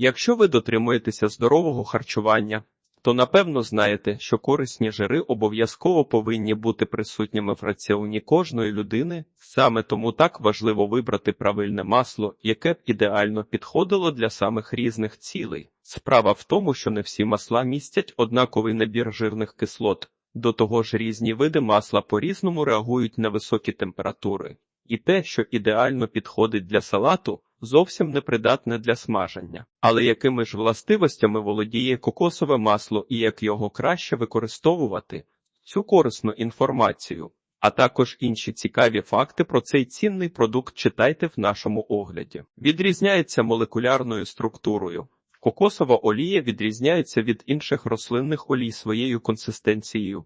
Якщо ви дотримуєтеся здорового харчування, то напевно знаєте, що корисні жири обов'язково повинні бути присутніми в раціоні кожної людини. Саме тому так важливо вибрати правильне масло, яке б ідеально підходило для самих різних цілей. Справа в тому, що не всі масла містять однаковий набір жирних кислот. До того ж, різні види масла по-різному реагують на високі температури, і те, що ідеально підходить для салату, зовсім не придатне для смаження. Але якими ж властивостями володіє кокосове масло і як його краще використовувати? Цю корисну інформацію, а також інші цікаві факти про цей цінний продукт читайте в нашому огляді. Відрізняється молекулярною структурою. Кокосова олія відрізняється від інших рослинних олій своєю консистенцією.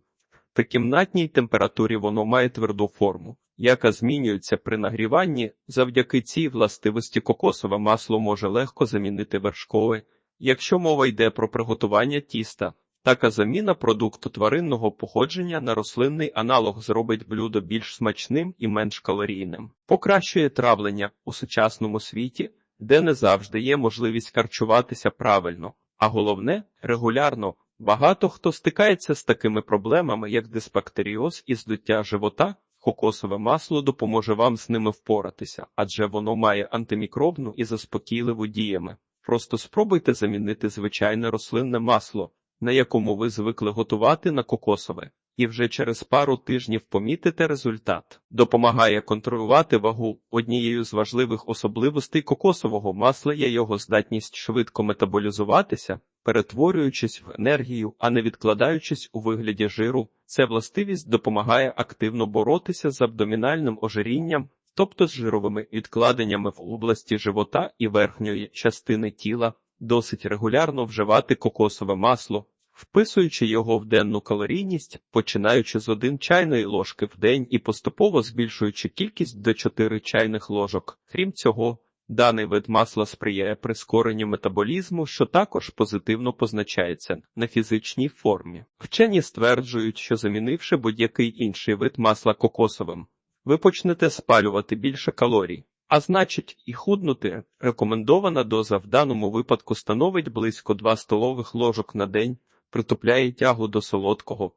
При кімнатній температурі воно має тверду форму, яка змінюється при нагріванні. Завдяки цій властивості кокосове масло може легко замінити вершкове. Якщо мова йде про приготування тіста, така заміна продукту тваринного походження на рослинний аналог зробить блюдо більш смачним і менш калорійним. Покращує травлення у сучасному світі, де не завжди є можливість харчуватися правильно, а головне регулярно. Багато хто стикається з такими проблемами, як дисбактеріоз і здуття живота. Кокосове масло допоможе вам з ними впоратися, адже воно має антимікробну і заспокійливу діями. Просто спробуйте замінити звичайне рослинне масло, на якому ви звикли готувати на кокосове, і вже через пару тижнів помітите результат. Допомагає контролювати вагу. Однією з важливих особливостей кокосового масла є його здатність швидко метаболізуватися, перетворюючись в енергію, а не відкладаючись у вигляді жиру. Ця властивість допомагає активно боротися з абдомінальним ожирінням, тобто з жировими відкладеннями в області живота і верхньої частини тіла. Досить регулярно вживати кокосове масло, вписуючи його в денну калорійність, починаючи з 1 чайної ложки в день і поступово збільшуючи кількість до 4 чайних ложок. Крім цього, даний вид масла сприяє прискоренню метаболізму, що також позитивно позначається на фізичній формі. Вчені стверджують, що замінивши будь-який інший вид масла кокосовим, ви почнете спалювати більше калорій. А значить, і худнути рекомендована доза в даному випадку становить близько 2 столових ложок на день, притупляє тягу до солодкого.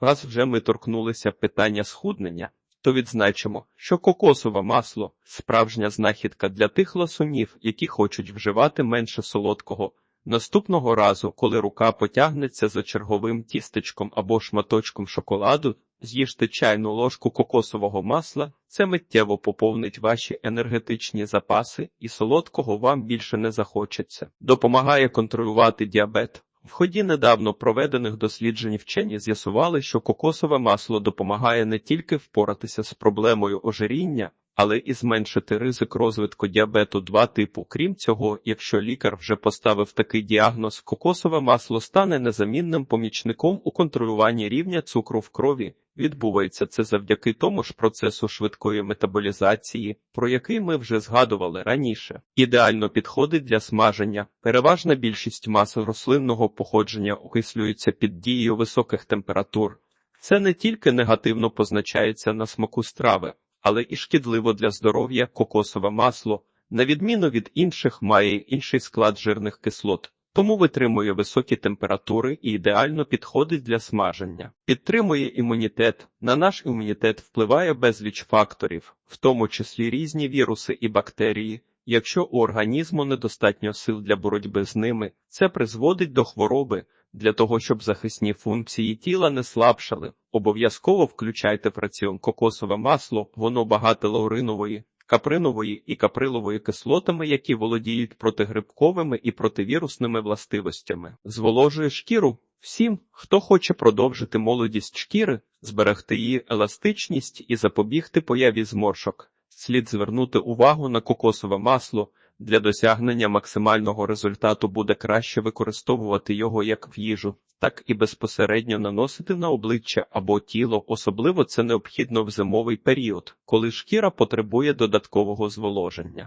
Раз вже ми торкнулися питання схуднення, то відзначимо, що кокосове масло справжня знахідка для тих ласунів, які хочуть вживати менше солодкого. Наступного разу, коли рука потягнеться за черговим тістечком або шматочком шоколаду, з'їжте чайну ложку кокосового масла, це миттєво поповнить ваші енергетичні запаси, і солодкого вам більше не захочеться. Допомагає контролювати діабет. В ході недавно проведених досліджень вчені з'ясували, що кокосове масло допомагає не тільки впоратися з проблемою ожиріння, але і зменшити ризик розвитку діабету 2 типу. Крім цього, якщо лікар вже поставив такий діагноз, кокосове масло стане незамінним помічником у контролюванні рівня цукру в крові. Відбувається це завдяки тому ж процесу швидкої метаболізації, про який ми вже згадували раніше. Ідеально підходить для смаження. Переважна більшість маси рослинного походження окислюється під дією високих температур. Це не тільки негативно позначається на смаку страви, але і шкідливо для здоров'я кокосове масло, на відміну від інших, має інший склад жирних кислот. Тому витримує високі температури і ідеально підходить для смаження. Підтримує імунітет. На наш імунітет впливає безліч факторів, в тому числі різні віруси і бактерії. Якщо у організму недостатньо сил для боротьби з ними, це призводить до хвороби. Для того, щоб захисні функції тіла не слабшали, обов'язково включайте в раціон кокосове масло, воно багате лауринової, капринової і каприлової кислотами, які володіють протигрибковими і противірусними властивостями. Зволожує шкіру всім, хто хоче продовжити молодість шкіри, зберегти її еластичність і запобігти появі зморшок. Слід звернути увагу на кокосове масло. Для досягнення максимального результату буде краще використовувати його як в їжу, так і безпосередньо наносити на обличчя або тіло, особливо це необхідно в зимовий період, коли шкіра потребує додаткового зволоження.